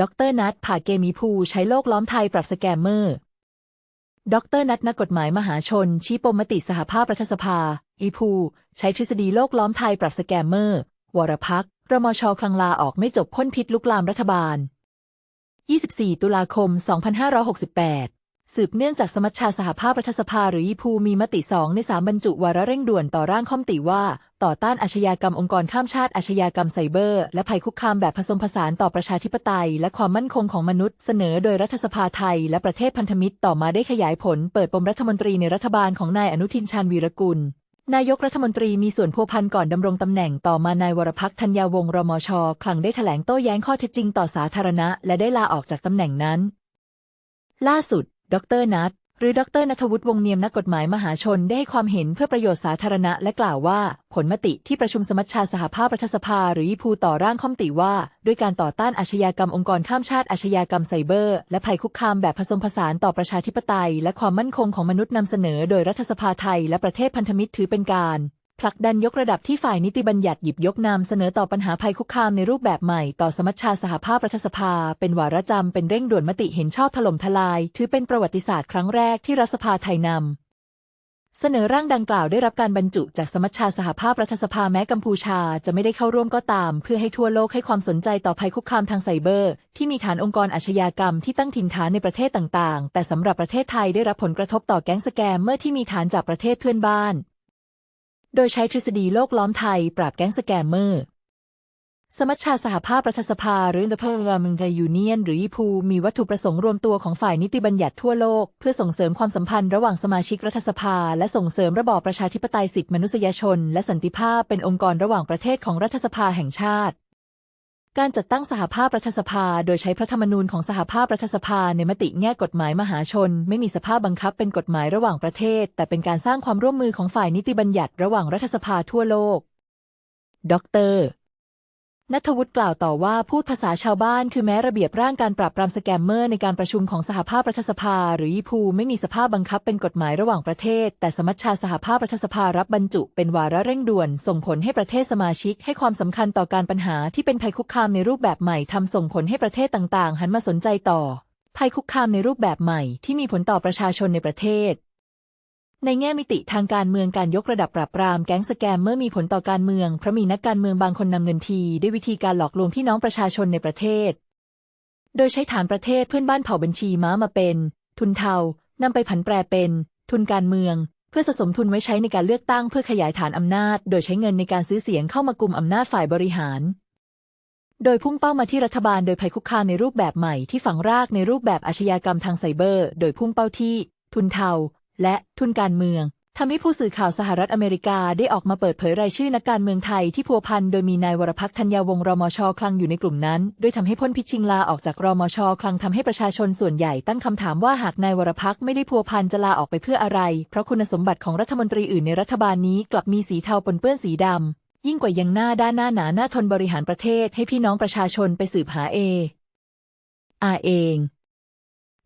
ดรนัทผ่าเกมีภูใช้โลกล้อมไทยปรับสแกมเมอร์ ดรนัทนักกฎหมายมหาชน ชี้ปมมติสหภาพรัฐสภา อีภู ใช้ทฤษฎีโลกล้อมไทยปรับสแกมเมอร์ วรพักรมชคลังลาออกไม่จบพ่นพิษลุกลามรัฐบาล 24 ตุลาคม 2568 สืบเนื่องจากสมัชชาสหภาพรัฐสภาหรืออีพูมีมติสองในสามบรรจุวาระเร่งด่วนต่อร่างข้อมติว่า ต่อต้านอาชญากรรมองค์กรข้ามชาติอาชญากรรมไซเบอร์ และภัยคุกคามแบบผสมผสานต่อประชาธิปไตย และความมั่นคงของมนุษย์เสนอโดยรัฐสภาไทย และประเทศพันธมิตรต่อมาได้ขยายผลเปิดปมรัฐมนตรีในรัฐบาลของนายอนุทินชาญวีรกุลนายกรัฐมนตรีมีส่วนพัวพันก่อนดำรงตำแหน่งต่อมานายวรพักธัญญาวงศ์รมชคลังได้แถลงโต้แย้งข้อเท็จจริงต่อสาธารณะ และได้ลาออกจากตำแหน่งนั้น ล่าสุด ดรนัทหรือดรนัทวุฒิวงเนียมนักกฎหมายมหาชนได้ให้ความเห็นเพื่อประโยชน์สาธารณะ และกล่าวว่า ผลมติที่ประชุมสมัชชาสหภาพรัฐสภา หรืออีพูต่อร่างข้อมติว่า ด้วยการต่อต้านอาชญากรรมองค์กรข้ามชาติอาชญากรรมไซเบอร์ และภัยคุกคามแบบผสมผสานต่อประชาธิปไตย และความมั่นคงของมนุษย์นำเสนอ โดยรัฐสภาไทย และประเทศพันธมิตรถือเป็นการ ผลักดันยกระดับที่ฝ่ายนิติบัญญัติหยิบยกนำเสนอต่อปัญหาภัยคุกคามในรูปแบบใหม่ ต่อสมัชชาสหภาพรัฐสภา เป็นวาระจำเป็นเร่งด่วนมติเห็นชอบถล่มทลาย ถือเป็นประวัติศาสตร์ครั้งแรกที่รัฐสภาไทยนำเสนอร่างดังกล่าวได้รับการบรรจุจากสมัชชาสหภาพรัฐสภาแม้กัมพูชาจะไม่ได้เข้าร่วมก็ตาม เพื่อให้ทั่วโลกให้ความสนใจต่อภัยคุกคามทางไซเบอร์ ที่มีฐานองค์กรอาชญากรรมที่ตั้งถิ่นฐานในประเทศต่างๆ แต่สำหรับประเทศไทยได้รับผลกระทบต่อแก๊งสแกมเมื่อที่มีฐานจากประเทศเพื่อนบ้าน โดยใช้ทฤษฎีโลกล้อมไทย ปราบแก๊งสแกมเมอร์ สมัชชาสหภาพรัฐสภา หรือ The Parliamentary Union หรือยีพูมีวัตถุประสงค์รวมตัวของฝ่ายนิติบัญญัติทั่วโลก เพื่อส่งเสริมความสัมพันธ์ระหว่างสมาชิกรัฐสภา และส่งเสริมระบอบประชาธิปไตยสิทธิมนุษยชน และสันติภาพเป็นองค์กรระหว่างประเทศของรัฐสภาแห่งชาติ การจัดตั้งสหภาพรัฐสภา โดยใช้พระธรรมนูญของสหภาพรัฐสภาในมติแง่กฎหมายมหาชน ไม่มีสภาพบังคับเป็นกฎหมายระหว่างประเทศ แต่เป็นการสร้างความร่วมมือของฝ่ายนิติบัญญัติระหว่างรัฐสภาทั่วโลก ดร นัทวุฒิกล่าวต่อว่าพูดภาษาชาวบ้านคือแม้ระเบียบร่างการปราบปรามสแกมเมอร์ในการประชุมของสหภาพรัฐสภา หรืออีพูไม่มีสภาพบังคับเป็นกฎหมายระหว่างประเทศ แต่สมัชชาสหภาพรัฐสภารับบรรจุ เป็นวาระเร่งด่วน ส่งผลให้ประเทศสมาชิก ให้ความสำคัญต่อการปัญหาที่เป็นภัยคุกคามในรูปแบบใหม่ทำส่งผลให้ประเทศต่างๆ หันมาสนใจต่อ ภัยคุกคามในรูปแบบใหม่ที่มีผลต่อประชาชนในประเทศ ในแง่มิติทางการเมืองการยกระดับปราบปรามแก๊งสแกมเมอร์มีผลต่อการเมืองเพราะมีนักการเมืองบางคนนำเงินที ด้วยวิธีการหลอกลวงพี่น้องประชาชนในประเทศ โดยใช้ฐานประเทศเพื่อนบ้านเผ่าบัญชีม้ามาเป็น ทุนเทานำไปผันแปรเป็น ทุนการเมือง เพื่อสะสมทุนไว้ใช้ในการเลือกตั้งเพื่อขยายฐานอำนาจ โดยใช้เงินในการซื้อเสียงเข้ามากลุ่มอำนาจฝ่ายบริหาร โดยพุ่งเป้ามาที่รัฐบาลโดยภัยคุกคามในรูปแบบใหม่ที่ฝังรากในรูปแบบอาชญากรรมทางไซเบอร์ โดยพุ่งเป้าที่ ทุนเทา และทุนการเมืองทำให้ผู้สื่อข่าวสหรัฐอเมริกาได้ออกมาเปิดเผยรายชื่อนักการเมืองไทยที่พัวพันโดยมีนายวรพักษ์ธัญญาวงรมชคลังอยู่ในกลุ่มนั้น ด้วยทำให้พ้นพิชิงลาออกจากรมชคลังทำให้ประชาชนส่วนใหญ่ตั้งคำถามว่าหากนายวรพักษ์ไม่ได้พัวพันจะลาออกไปเพื่ออะไร เพราะคุณสมบัติของรัฐมนตรีอื่นในรัฐบาลนี้กลับมีสีเทาปนเปื้อนสีดำยิ่งกว่ายังหน้าด้านหน้าหนาหน้าทนบริหารประเทศให้พี่น้องประชาชนไปสืบหาเออาเอง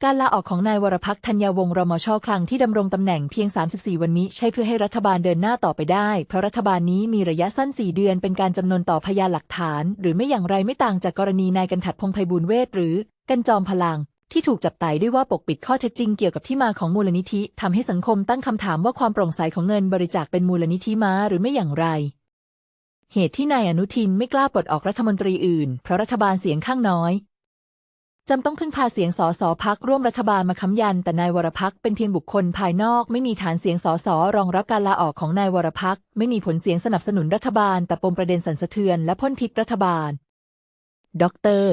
การลาออกของนายวรพักธัญญาวงศ์รมชคลังที่ดำรงตำแหน่งเพียง 34 วันนี้ใช่เพื่อให้รัฐบาลเดินหน้าต่อไปได้ เพราะรัฐบาลนี้มีระยะสั้น 4 เดือนเป็นการจำนวนต่อพยานหลักฐาน หรือไม่อย่างไรไม่ต่างจากกรณีนายกันถัดพงไพบูลเวทหรือ กันจอมพลัง ที่ถูกจับไต่ด้วยว่าปกปิดข้อเท็จจริงเกี่ยวกับที่มาของมูลนิธิทำให้สังคมตั้งคำถามว่าความโปร่งใสของเงินบริจาคเป็นมูลนิธิมาหรือไม่อย่างไรเหตุที่นายอนุทินไม่กล้าปลดออกรัฐมนตรีอื่น เพราะรัฐบาลเสียงข้างน้อย จำต้องพึ่งพาเสียงสสพักร่วมรัฐบาลมาค้ำยัน แต่นายวรพักเป็นเพียงบุคคลภายนอกไม่มีฐานเสียงสสรองรับการลาออกของนายวรพักไม่มีผลเสียงสนับสนุนรัฐบาล แต่ปมประเด็นสันสะเทือนและพ่นพิษรัฐบาล ดร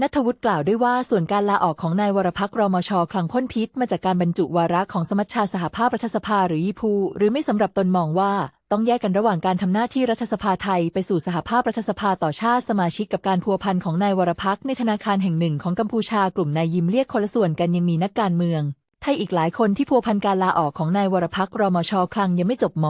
นัทวุฒิกล่าวด้วยว่าส่วนการลาออกของนายวรพักรมชคลังพ่นพิษมาจากการบรรจุวาระของสมัชชาสหภาพรัฐสภาหรือยีพูหรือไม่สำหรับตนมองว่า ต้องแยกกันระหว่างการทำหน้าที่รัฐสภาไทยไปสู่สหภาพรัฐสภาต่อชาติสมาชิกกับการพัวพันของนายวรพักในธนาคารแห่งหนึ่งของกัมพูชากลุ่มนายยิมเรียกคนละส่วนกันยังมีนักการเมืองไทยอีกหลายคนที่พัวพันการลาออกของนายวรพักรมชคลังยังไม่จบม